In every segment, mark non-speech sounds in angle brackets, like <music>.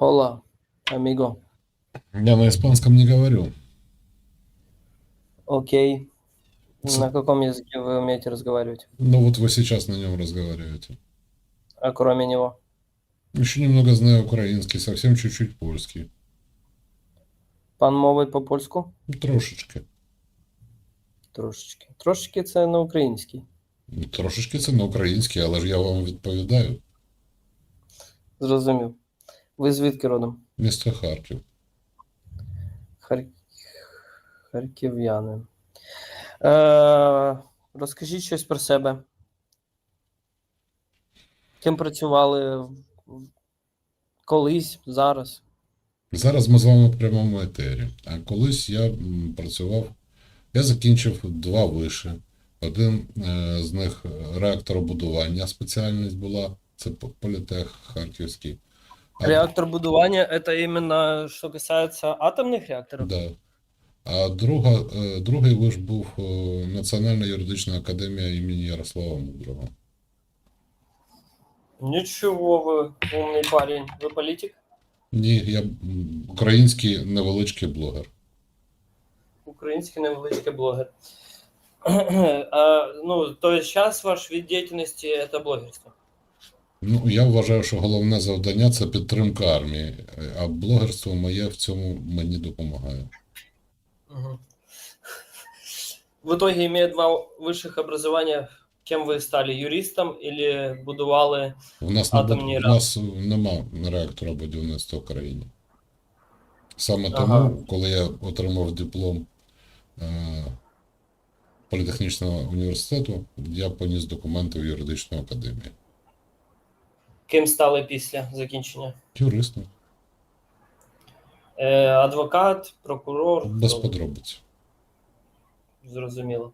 Hola, amigo. Я на испанском не говорю. Окей. С- На каком языке вы умеете разговаривать? Ну вот вы сейчас на нем разговариваете. А кроме него? Еще немного знаю украинский, совсем чуть-чуть польский. Пан мовить по-польську? Ну, Трошечки. Трошечки. Трошечки це на український. Ну, Трошечки це на український, але ж я вам відповідаю. Зрозумів. Ви звідки родом? Місто Харків. Хар... Харків'яни. Е... Розкажіть щось про себе. Ким працювали колись, зараз? Зараз ми з вами в прямому етері. А колись я працював, я закінчив два виші. Один е, з них реакторобудування спеціальність була, це політех Харківський. Реактор будування це іменно що касається атомних реакторів? да. а друга, е, другий виш був е, Національна юридична академія імені Ярослава Мудрого. Нічого ви умний парень. Ви політик? Ні, я український невеличкий блогер. Український невеличкий блогер. <clears throat> а, ну, то есть зараз ваш вид деятельности це блогерство. Ну, я вважаю, що головне завдання це підтримка армії, а блогерство моє в цьому мені допомагає. В итоге, имея два высших образования, кем вы стали? Юристом или будували? У нас, не, Атомні у нас нема реактора будівництва в країні. Саме тому, Ага. коли я отримав диплом е, політехнічного університету, я поніс документи в юридичну академію. Ким стали після закінчення? Юристом, Е, адвокат, прокурор? без Ну, подробиць. Зрозуміло.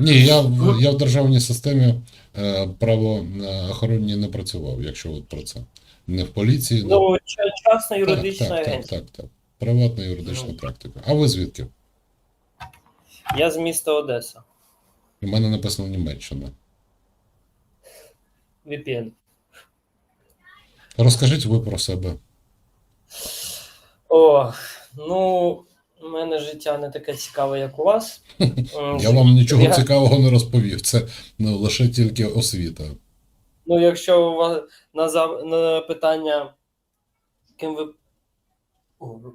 Ні, я, в- я в державній системі е, правоохоронній не працював, якщо от про це. Не в поліції, не Ну, ча- частна юридична так, так, агенція. так, так. Приватна юридична Ну. практика. А ви звідки? Я з міста Одеса. У мене написано Німеччина. VPN. Розкажіть ви про себе. О, ну, у мене життя не таке цікаве, як у вас. <laughs> Я вам нічого я- цікавого не розповів. Це ну, лише тільки освіта. Ну, якщо у вас на, за- на питання, ким ви,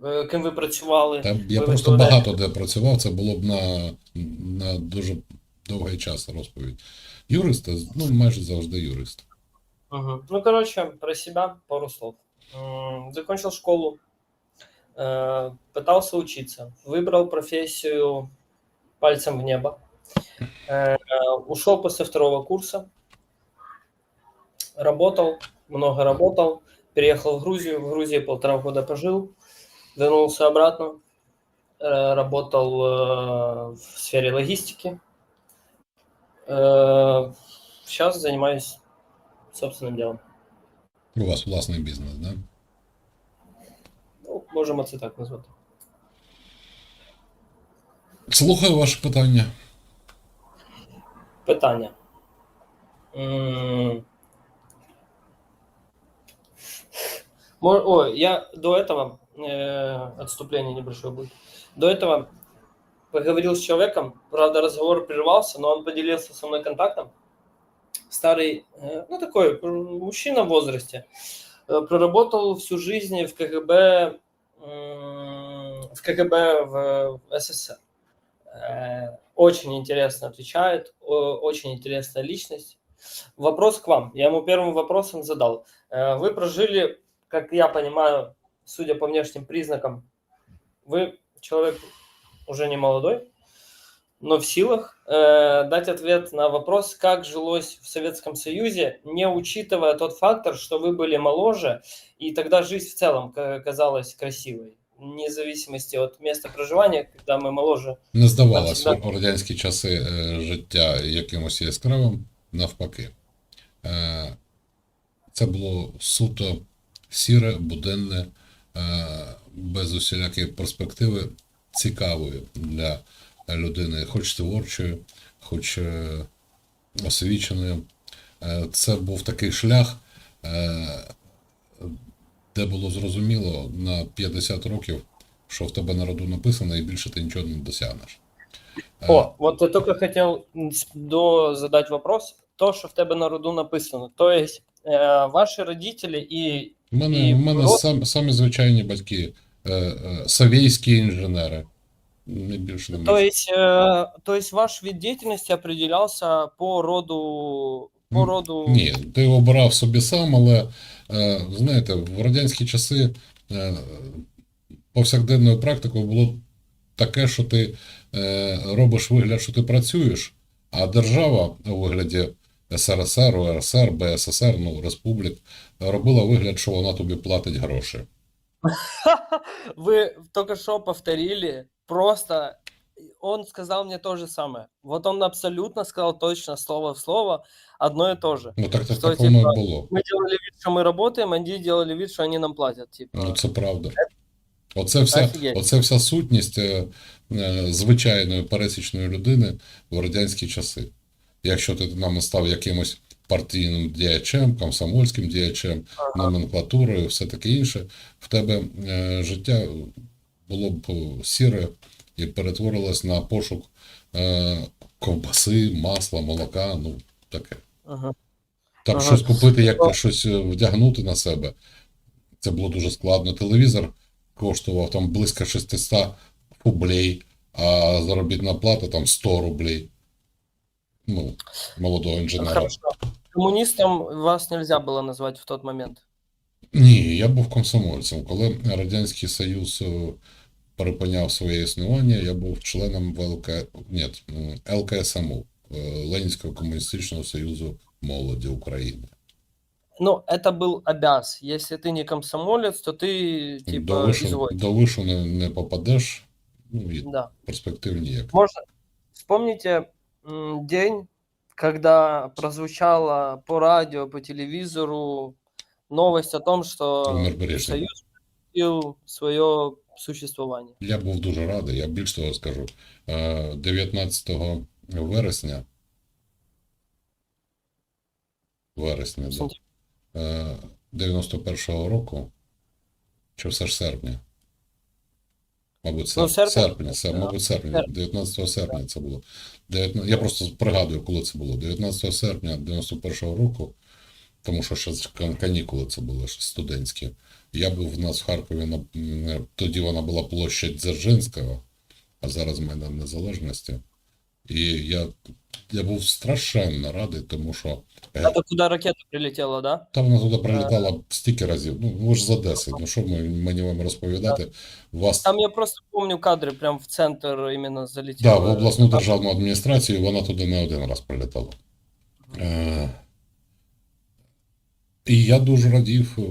е, ким ви працювали, Та я ви просто багато де працював, це було б на, на дуже довгий час розповідь. Юристи, ну майже завжди юрист. Мгм. Ну, короче, про себя пару слов. Закончил школу, э, пытался учиться, выбрал профессию пальцем в небо, Э, ушел после второго курса, работал, много работал, переехал в Грузию, в Грузии полтора года пожил, вернулся обратно, э, работал в сфере логистики. Э, Сейчас занимаюсь собственным делом. У вас власний бізнес, да? Ну, можемо це так назвати. Слухаю ваше питання. Питання. М. О, я до этого, э, отступление небольшое будет, до этого поговорил с человеком, правда, разговор прервался, но он поделился со мной контактом. Старый, э, ну такой, мужчина в возрасте, э, проработал всю жизнь в КГБ, в КГБ в СССР. Э, Очень интересно отвечает, очень интересная личность. Вопрос к вам. Я ему первым вопросом задал. Вы прожили, как я понимаю, судя по внешним признакам, вы человек уже не молодой, но в силах э, дать ответ на вопрос, как жилось в Советском Союзе, не учитывая тот фактор, что вы были моложе, и тогда жизнь в целом ка- казалась красивой, вне зависимости от места проживания, когда мы моложе. Не здавалося Так, у радянські часи е, життя якимось яскравим, навпаки. Е, Це було суто сіре, буденне, е, без усілякої перспективи, Цікавої для людини, хоч творчої, хоч е, освіченої. Е, Це був такий шлях, е, де було зрозуміло на 50 років, що в тебе на роду написано, і більше ти нічого не досягнеш. О, вот я только хотел до задать вопрос. То, що в тебе на роду написано. То есть э, ваші родителі і У мене, І мене сам, самі звичайні батьки, е, е, савійські інженери. Не більше не То есть, э, то есть ваш вид деятельности определялся по роду, по роду. Ні, ти обирав собі сам, але е, знаєте, в радянські часи е, повсякденною практикою було таке, що ти е, робиш вигляд, що ти працюєш, а держава у вигляді СРСР, УРСР, БССР, ну, республік, робила вигляд, що вона тобі платить гроші. <laughs> Вы только что повторили, просто он сказал мне то же самое. Вот он абсолютно сказал точно слово в слово одно и то же. Ну так так, Що, так воно типа, і було. Мы делали вид, что мы работаем, они делали вид, что они нам платят. Типа. Ну, це правда. Оце вся, Офігеть. оце вся сутність е, е, звичайної пересічної людини в радянські часи. Якщо ти нам став якимось партійним діячем, комсомольським діячем, номенклатурою, все таке інше, в тебе е, життя було б сіре і перетворилось на пошук е, ковбаси, масла, молока, ну таке. Ага. Там Ага. щось купити, як щось е, вдягнути на себе. Це було дуже складно. Телевізор коштував там близько 600 рублей, а заробітна плата там 100 рублей. Ну, молодого інженера. Хорошо. Коммунистом вас нельзя было назвать в тот момент. Ні, я був комсомольцем. Коли Радянський Союз е, перепиняв своє існування, я був членом ВЛК... Ні, м, ЛКСМУ, е, Ленінського комуністичного союзу молоді України. Ну, это был обяз. Если ты не комсомолец, то ты До типа вишу, изволь. до вишу не, не попадеш, ну і Да. перспектив ніяк. Можно вспомните м, день, когда прозвучала по радио, по телевизору новость о том, что Союз прекратил свое существование. Я був дуже радий, я більш того скажу. Е, 19 вересня. Вересня, да. Е, 91-го року, чи все ж серпня? Мабуть, Ну, серп... серпня. серпня, сер... Да. мабуть, серпня, Серпня. 19 серпня це було. 19... Я просто пригадую, коли це було. 19 серпня 91-го року, тому що ще канікули це були ще студентські. Я був в нас в Харкові на тоді вона була площадь Дзержинського, а зараз мене незалежності. І я, я був страшенно радий, тому що е, Это куда ракета прилетела, да? та вона туди прилітала стільки разів. Ну, ви ж з Одеси. Ну що ми, мені вам розповідати? Вас Там я просто помню кадры, прям в центр именно залетела. да, в обласну державну адміністрацію вона туди не один раз прилітала. Е, і я дуже радів, е,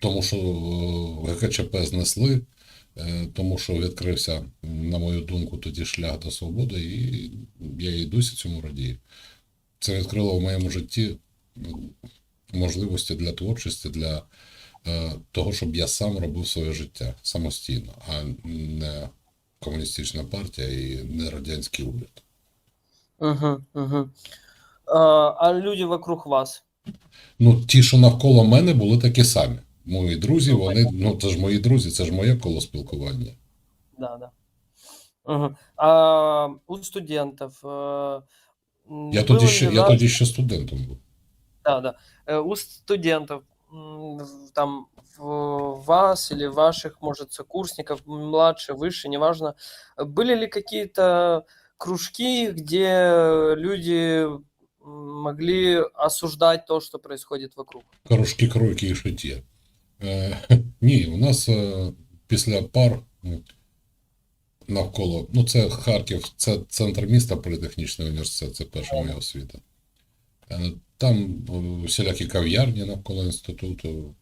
тому що ГКЧП знесли, тому що відкрився, на мою думку, тоді шлях до свободи, і я і досі цьому радію. Це відкрило в моєму житті ну, можливості для творчості, для е, того, щоб я сам робив своє життя самостійно, а не комуністична партія і не радянський уряд. Угу, угу. А, а люди вокруг вас? Ну, ті, що навколо мене, були такі самі. Мої друзі, вони, ну це ж мої друзі, це ж моє коло спілкування. Да, да. Угу. А у студентов? э, м, Я было тоді ли ще, я на- тоді ще студентом був. Да, да. Э, У студентов, м, в- там, в вас или ваших, может, сокурсников, младше, выше, неважно, были ли какие-то кружки, где люди м, могли осуждать то, что происходит вокруг? Карушки, кройки і шиття. Е, <laughs> ні, у нас е, після пар навколо, ну це Харків, це центр міста, політехнічний університет, це перша моя освіта. Е, Там всілякі кав'ярні навколо інституту,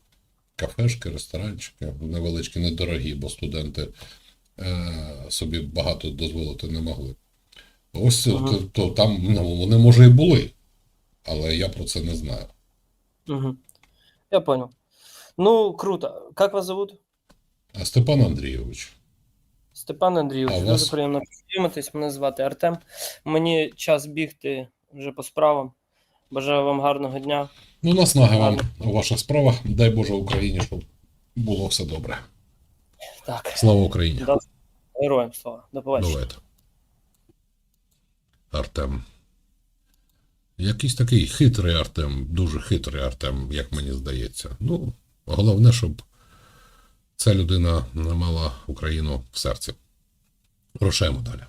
кафешки, ресторанчики, невеличкі, недорогі, бо студенти собі багато дозволити не могли. Ось Ага. то, то там ну, вони, може, і були, але я про це не знаю. Мгм. Я понял. Ну, круто. Как вас зовут? А Степан Андрійович. Степан Андрійович, А дуже вас? приємно познайомитись. Мене звати Артем. Мені час бігти вже по справам. Бажаю вам гарного дня. Ну, наснаги вам у ваших справах. Дай Боже Україні, щоб було все добре. Так, Слава Україні! до... героям слава. До побачення. Давайте. Артем. Якийсь такий хитрий Артем, дуже хитрий Артем, як мені здається. Ну, головне, щоб ця людина мала Україну в серці. Рушаємо далі.